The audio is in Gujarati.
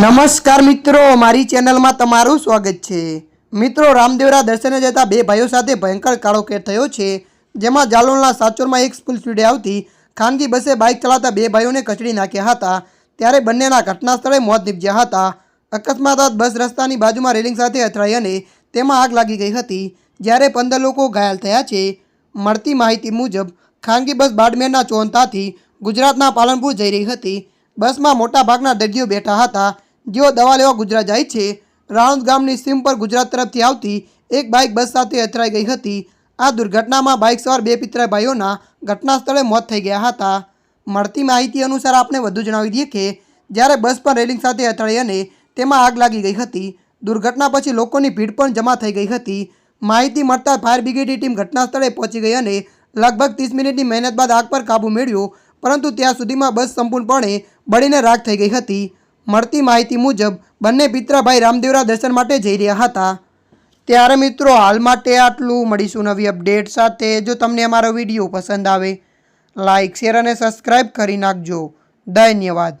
નમસ્કાર મિત્રો, મારી ચેનલમાં તમારું સ્વાગત છે. મિત્રો, રામદેવરા દર્શને જતા બે ભાઈઓ સાથે ભયંકર કાળો કેર થયો છે. જેમાં જાલોલના સાચોરમાં એક સ્કૂલ સ્પીડે આવતી ખાનગી બસે બાઇક ચલાવતા બે ભાઈઓને કચડી નાખ્યા હતા. ત્યારે બંનેના ઘટના સ્થળે મોત નીપજ્યા હતા. અકસ્માત બસ રસ્તાની બાજુમાં રેલિંગ સાથે અથડાઈ અને તેમાં આગ લાગી ગઈ હતી. જ્યારે પંદર લોકો ઘાયલ થયા છે. મળતી માહિતી મુજબ, ખાનગી બસ બાડમેરના ચોંતાથી ગુજરાતના પાલનપુર જઈ રહી હતી. બસમાં મોટાભાગના દર્દીઓ બેઠા હતા. જેઓ દવા લેવા ગુજરાત જાય છે, રાણોદ ગામની સીમ પર ગુજરાત તરફથી આવતી એક બાઇક બસ સાથે અથડાઈ ગઈ હતી. આ દુર્ઘટનામાં બાઇક સવાર બે પિતરાઈ ભાઈઓના ઘટના સ્થળે મોત થઈ ગયા હતા. મળતી માહિતી અનુસાર આપણે વધુ જણાવી દઈએ કે, જ્યારે બસ પર રેલિંગ સાથે અથડાઈ અને તેમાં આગ લાગી ગઈ હતી, દુર્ઘટના પછી લોકોની ભીડ પણ જમા થઈ ગઈ હતી. માહિતી મળતા ફાયર બ્રિગેડની ટીમ ઘટના સ્થળે પહોંચી ગઈ અને લગભગ ત્રીસ મિનિટની મહેનત બાદ આગ પર કાબૂ મેળવ્યો, પરંતુ ત્યાં સુધીમાં બસ સંપૂર્ણપણે બળીને રાખ થઈ ગઈ હતી. મળતી માહિતી મુજબ, બંને પિત્રાભાઈ રામદેવરા દર્શન માટે જઈ રહ્યા હતા. ત્યારે મિત્રો, હાલ માટે આટલું. મળીશું નવી અપડેટ સાથે. જો તમને અમારો વીડિયો પસંદ આવે લાઇક શેર અને સબસ્ક્રાઈબ કરી નાખજો. ધન્યવાદ.